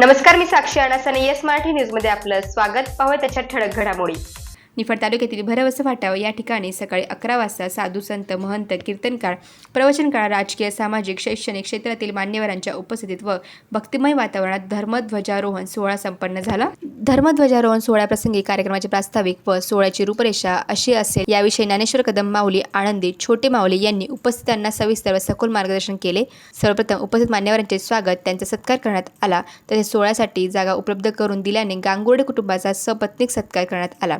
नमस्कार मी साक्षी अणासाने येस मराठी न्यूजमध्ये आपलं स्वागत. पाहूया त्याच्या ठळक घडामोडी. निफाड तालुक्यातील भरवस फाटावं या ठिकाणी सकाळी अकरा वाजता साधू संत महंत कीर्तनकार प्रवचनकार राजकीय सामाजिक शैक्षणिक क्षेत्रातील मान्यवरांच्या उपस्थितीत व भक्तिमय वातावरणात धर्मध्वजारोहण सोहळा संपन्न झाला. धर्मध्वजारोहण सोहळ्याप्रसंगी कार्यक्रमाचे प्रास्ताविक व सोहळ्याची रूपरेषा अशी असेल. याविषयी ज्ञानेश्वर कदम माऊली आनंदी छोटे माऊली यांनी उपस्थितांना सविस्तर व सखोल मार्गदर्शन केले. सर्वप्रथम उपस्थित मान्यवरांचे स्वागत त्यांचा सत्कार करण्यात आला. तसेच सोहळ्यासाठी जागा उपलब्ध करून दिल्याने गांगुर्डे कुटुंबाचा सपत्नीक सत्कार करण्यात आला.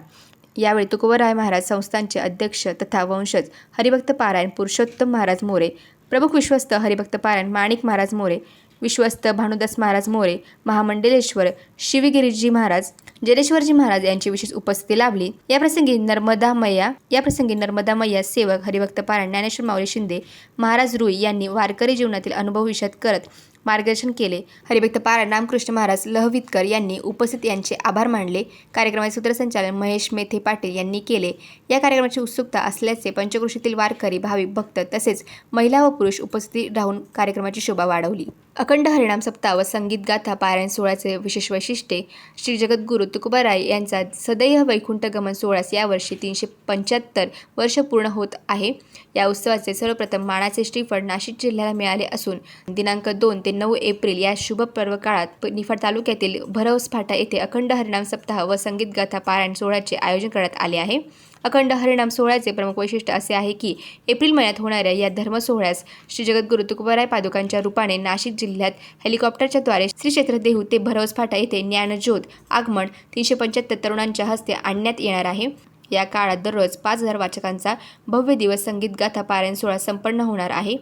यावेळी तुकोबराय महाराज संस्थानचे अध्यक्ष तथा वंशज हरिभक्त पारायण पुरुषोत्तम महाराज मोरे प्रमुख विश्वस्त हरिभक्त पारायण माणिक महाराज मोरे विश्वस्त भानुदास महाराज मोरे महामंडलेश्वर शिवगिरीजी महाराज जलेश्वरजी महाराज यांची विशेष उपस्थिती लाभली. या प्रसंगी नर्मदा मैया या प्रसंगी नर्मदा मैया सेवक हरिभक्त पारायण ज्ञानेश्वर माऊली शिंदे महाराज रुई यांनी वारकरी जीवनातील अनुभव विषद करत मार्गदर्शन केले. हरिभक्त पारा रामकृष्ण महाराज लहवितकर यांनी उपस्थित यांचे आभार मानले. कार्यक्रमाचे सूत्रसंचालन महेश मेथे पाटील यांनी केले. या कार्यक्रमाची उत्सुकता असल्याचे पंचकृषीतील वारकरी भाविक भक्त तसेच महिला व पुरुष उपस्थिती राहून कार्यक्रमाची शोभा वाढवली. अखंड हरिणाम सप्ताह व संगीत गाथा पारायण सोहळ्याचे विशेष वैशिष्ट्ये श्री जगद्गुरू तुकोबाराय यांचा सदैव वैकुंठ गमन सोहळ्यास यावर्षी तीनशे पंच्याहत्तर वर्ष पूर्ण होत आहे. या उत्सवाचे सर्वप्रथम मानाचे श्रीफळ नाशिक जिल्ह्याला मिळाले असून दिनांक दोन ते नऊ एप्रिल या शुभ पर्व काळात निफाड तालुक्यातील भरवस फाटा येथे अखंड हरिणाम सप्ताह व संगीत गाथा पारायण सोहळ्याचे आयोजन करण्यात आले आहे. अखंड हरिणाम सोहळ्याचे प्रमुख वैशिष्ट्य असे आहे की एप्रिल महिन्यात होणाऱ्या या धर्म सोहळ्यास श्री जगद्गुरू तुकबराय पादुकांच्या रूपाने नाशिक जिल्ह्यात हेलिकॉप्टरच्या द्वारे श्री क्षेत्र देहू ते भरवस फाटा येथे ज्ञानज्योत आगमन तीनशे पंच्याहत्तर तरुणांच्या हस्ते आणण्यात येणार आहे. या काळात दररोज पाच हजार वाचकांचा भव्य दिवस संगीत गाथा पारायण सोहळा संपन्न होणार आहे.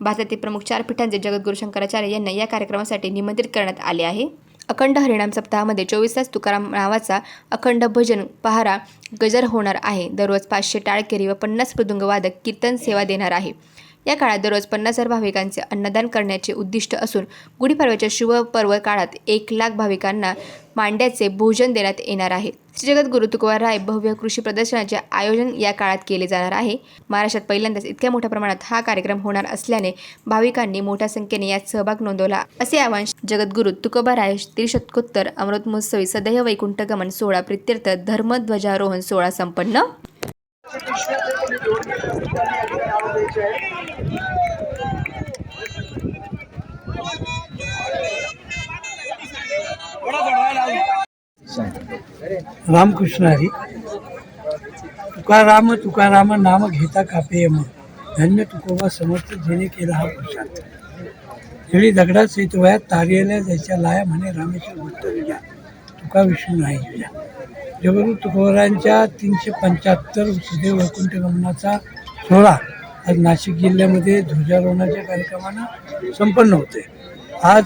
भारतातील प्रमुख चार पीठांचे जगद्गुरू शंकराचार्य यांना या कार्यक्रमासाठी निमंत्रित करण्यात आले आहे. अखंड हरिणाम सप्ताहामध्ये चोवीस तास तुकाराम नावाचा अखंड भजन पहारा गजर होणार आहे. दररोज पाचशे टाळकेरी व पन्नास मृदुंगवादक कीर्तन सेवा देणार आहे. या काळात दररोज पन्नास हजार भाविकांचे अन्नदान करण्याचे उद्दिष्ट असून गुढीपाडव्याच्या शुभ पर्व काळात एक लाख भाविकांना मांड्याचे भोजन देण्यात येणार आहे. श्री जगद्गुरू तुकवार राय भव्य कृषी प्रदर्शनाचे आयोजन या काळात केले जाणार आहे. महाराष्ट्रात पहिल्यांदाच इतक्या मोठ्या प्रमाणात हा कार्यक्रम होणार असल्याने भाविकांनी मोठ्या संख्येने यात सहभाग नोंदवला. असे आवाहन जगद्गुरु तुकोबा राय त्रिशतकोत्तर अमृत महोत्सवी सदैव वैकुंठ गमन सोहळा प्रित्यर्थ धर्मध्वजारोहण सोहळा संपन्न. रामकृष्ण हरी. तुकाराम तुकाराम नाम घेता कापेयम धन्य तुकोबा समर्थ जेणे केला हा पुरुषार्थ हेळी दगडात सहित वयात तारियल्या ज्याच्या लाया म्हणे रामेश्वर भक्त तुझ्या तुका विष्णू नाही तुझ्या जगरू तुकोबरांच्या तीनशे पंच्याहत्तर सुदैव वैकुंठ गमनाचा सोहळा आज नाशिक जिल्ह्यामध्ये ध्वजारोहणाच्या कार्यक्रमानं संपन्न होते आज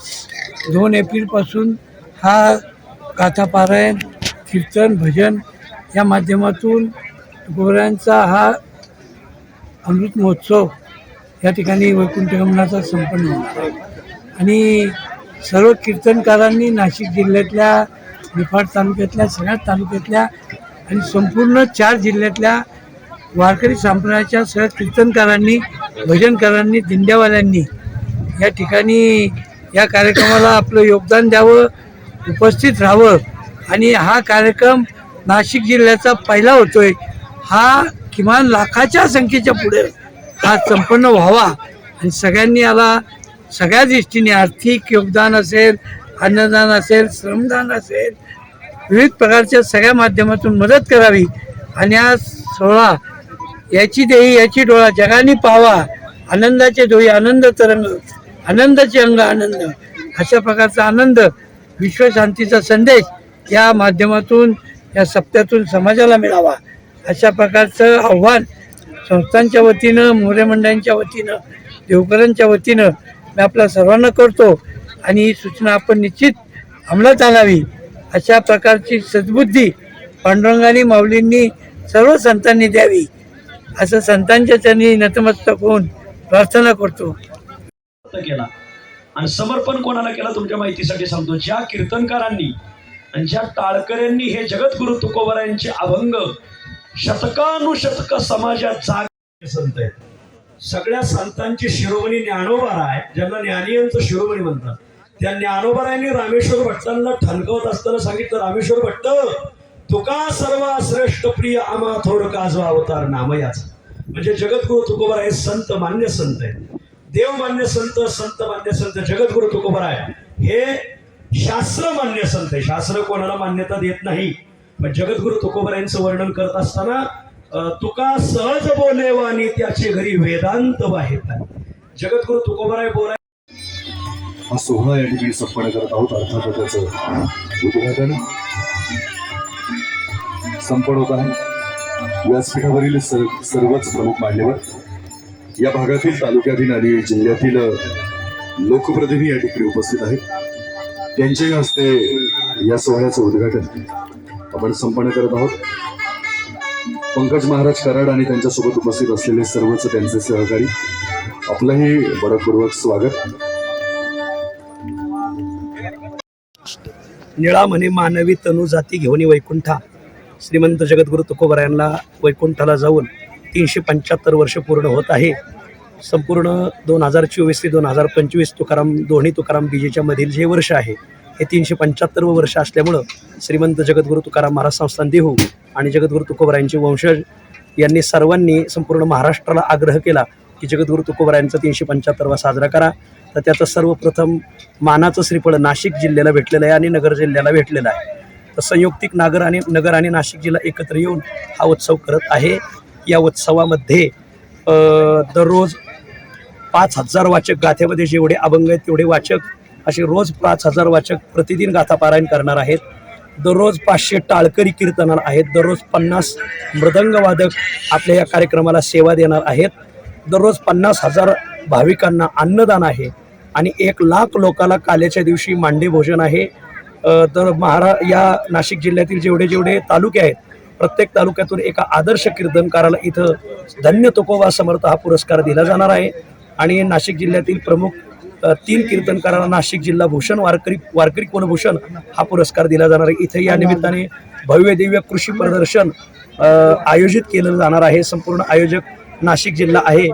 दोन एप्रिलपासून हा गाथापारायण कीर्तन भजन या माध्यमातून गोऱ्यांचा हा अमृत महोत्सव या ठिकाणी वैकुंठगमनाचा संपन्न होणार आणि सर्व कीर्तनकारांनी नाशिक जिल्ह्यातल्या निफाड तालुक्यातल्या सगळ्या तालुक्यातल्या आणि संपूर्ण चार जिल्ह्यातल्या वारकरी संप्रदायाच्या सगळ्या कीर्तनकारांनी भजनकारांनी दिंड्यावाल्यांनी या ठिकाणी या कार्यक्रमाला आपलं योगदान द्यावं उपस्थित राहावं आणि हा कार्यक्रम नाशिक जिल्ह्याचा पहिला होतोय. हा किमान लाखाच्या संख्येच्या पुढे हा संपन्न व्हावा. आणि सगळ्यांनी याला सगळ्या दृष्टीने आर्थिक योगदान असेल अन्नदान असेल श्रमदान असेल विविध प्रकारच्या सगळ्या माध्यमातून मदत करावी. आणि हा सोहळा याची देही याची डोळा जगाने पाहावा. आनंदाचे डोळे आनंद तरंग आनंदाचे अंग आनंद. अशा प्रकारचा आनंद विश्वशांतीचा संदेश या माध्यमातून या सप्त्यातून समाजाला मिळावा. अशा प्रकारचं आव्हान संस्थांच्या वतीनं मोरे मंडळांच्या वतीनं देवकरांच्या वतीनं मी आपल्या सर्वांना करतो आणि ही सूचना आपण निश्चित अंमलात आणावी. अशा प्रकारची सद्बुद्धी पांडुरंगाने माऊलींनी सर्व संतांनी द्यावी. असं संतांच्या चरणी नतमस्तक होऊन प्रार्थना करतो. केला. आणि समर्पण कोणाला केला तुमच्या माहितीसाठी सांगतो. ज्या कीर्तनकारांनी आणि ज्या टाळकऱ्यांनी हे जगद्गुरु तुकोबरायांचे अभंग शतकानुशतक समाजात जाग संत आहेत. सगळ्या संतांची शिरोमणी ज्ञानोबा आहे ज्यांना ज्ञानियांचं शिरोमणी म्हणतात त्या ज्ञानोबरायांनी रामेश्वर भट्टांना ठणकवत असताना सांगितलं रामेश्वर भट्ट तुका सर्व श्रेष्ठ प्रिय आमा थोड काजवा अवतार नामयाचा म्हणजे जगद्गुरु तुकोबर आहे संत मान्य संत आहे देव मान्य संत संत मान्य संत जगद्गुरु तुकोबर आहे हे शास्त्र मान्य संत आहे शास्त्र कोणाला मान्यता देत नाही? पण जगद्गुरु तुकोबर यांचं वर्णन करत असताना तुका सहज बोलेवानी आणि त्याचे घरी वेदांत बाहेर जगद्गुरु तुकोबराय बोलाय हा सोहळा या ठिकाणी संपन्न करत आहोत. अर्थात त्याचं उद्घाटन संपन्न होत आहे. व्यासपीठावरील सर्वच प्रमुख मान्यवर या भागातील तालुक्यातील आणि जिल्ह्यातील लोकप्रतिनिधी या ठिकाणी उपस्थित आहेत. त्यांच्याही हस्ते या सोहळ्याचं उद्घाटन आपण संपन्न करत आहोत. पंकज महाराज कराड आणि त्यांच्यासोबत उपस्थित असलेले सर्वच त्यांचे सहकारी आपलंही बडपूर्वक स्वागत. निळा म्हणे मानवी तनु जाती घेऊन वैकुंठा. श्रीमंत जगद्गुरु तुकोबरायांना वैकुंठाला जाऊन तीनशे पंच्याहत्तर वर्ष पूर्ण होत आहे. संपूर्ण दोन हजार चोवीस ते दोन हजार पंचवीस तुकाराम दोन्ही तुकाराम बीजेच्या मधील जे वर्ष आहे हे तीनशे पंच्याहत्तर वर्ष असल्यामुळं श्रीमंत जगद्गुरु तुकाराम महाराज संस्थान देहू आणि जगद्गुरु तुकोबरायांचे वंशज यांनी सर्वांनी संपूर्ण महाराष्ट्राला आग्रह केला की जगद्गुरु तुकोबरायांचा तीनशे पंच्याहत्तरवा साजरा करा. तर त्याचं सर्वप्रथम मानाचं श्रीफळ नाशिक जिल्ह्याला भेटलेलं आहे आणि नगर जिल्ह्याला भेटलेलं आहे. तर संयुक्तिक नागर आणि नगर आणि नाशिक जिल्हा एकत्र येऊन हा उत्सव करत आहे. या उत्सवामध्ये दररोज पाच हजार वाचक गाथ्यामध्ये जेवढे अभंग आहेत तेवढे वाचक असे रोज पाच हजार वाचक प्रतिदिन गाथापारायण करणार आहेत. दररोज पाचशे टाळकरी कीर्तनार आहेत. दररोज पन्नास मृदंगवादक आपल्या या कार्यक्रमाला सेवा देणार आहेत. दररोज पन्नास हजार भाविकांना अन्नदान आहे आणि एक लाख लोकाला काल्याच्या दिवशी मांडे भोजन आहे. तर महारा या नाशिक जिल्ह्यातील जेवढे जेवढे तालुके आहेत प्रत्येक तालुक्यातून एका आदर्श कीर्तनकाराला इथं धन्य तुकोबा समर्थ हा पुरस्कार दिला जाणार आहे. आणि नाशिक जिल्ह्यातील प्रमुख तीन कीर्तनकारांना नाशिक जिल्हा भूषण वारकरी वारकरी कुलभूषण हा पुरस्कार दिला जाणार आहे. इथे या निमित्ताने भव्य दिव्य कृषी प्रदर्शन आयोजित केलं जाणार आहे. संपूर्ण आयोजक नाशिक जिल्हा आहे.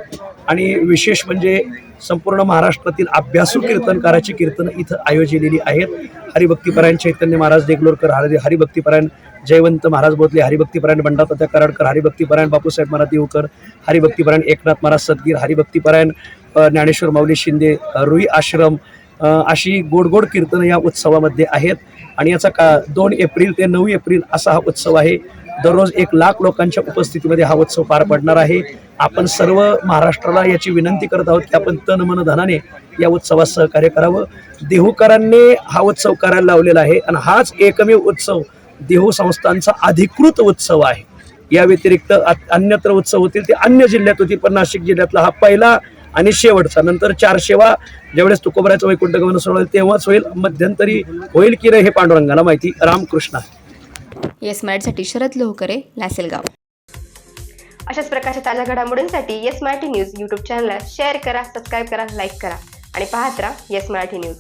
आणि विशेष म्हणजे संपूर्ण महाराष्ट्रातील अभ्यासू कीर्तनकाराची कीर्तन इथं आयोजिलेली आहेत. हरिभक्तीपरायण चैतन्य महाराज देगलोरकर हरि हरिभक्तीपरायण जयवंत महाराज बोधले हरिभक्तीपरायण बंडातात्या कराडकर हरिभक्तीपरायण बापूसाहेब महाराज देवकर हरिभक्तीपरायण एकनाथ महाराज सदगीर हरिभक्तीपरायण ज्ञानेश्वर माऊली शिंदे रुई आश्रम अशी गोड गोड कीर्तनं या उत्सवामध्ये आहेत. आणि याचा का दोन एप्रिल ते नऊ एप्रिल असा हा उत्सव आहे. दररोज एक लाख लोकांच्या उपस्थितीमध्ये हा उत्सव पार पडणार आहे. आपण सर्व महाराष्ट्राला याची विनंती करत आहोत की आपण तन मन धनाने या उत्सवात सहकार्य करावं. देहूकरांनी हा उत्सव करायला लावलेला आहे आणि हाच एकमेव उत्सव देहू संस्थांचा अधिकृत उत्सव आहे. या व्यतिरिक्त अ- अन्यत्र उत्सव होतील ते अन्य जिल्ह्यात होतील पण नाशिक जिल्ह्यातला हा पहिला आणि शेवटचा. नंतर चार शेवा ज्यावेळेस तुकोबऱ्याचं वैकुंठ गमन सोडवेल तेव्हाच होईल. मध्यंतरी होईल की नाही हे पांडुरंगाला माहिती. रामकृष्ण. येस मराठीसाठी शरद लोहकरे लासेलगाव. अशाच प्रकारच्या ताज्या घडामोडींसाठी येस मराठी न्यूज यूट्यूब चॅनलला शेअर करा सबस्क्राईब करा लाईक करा आणि पाहत राहा येस मराठी न्यूज.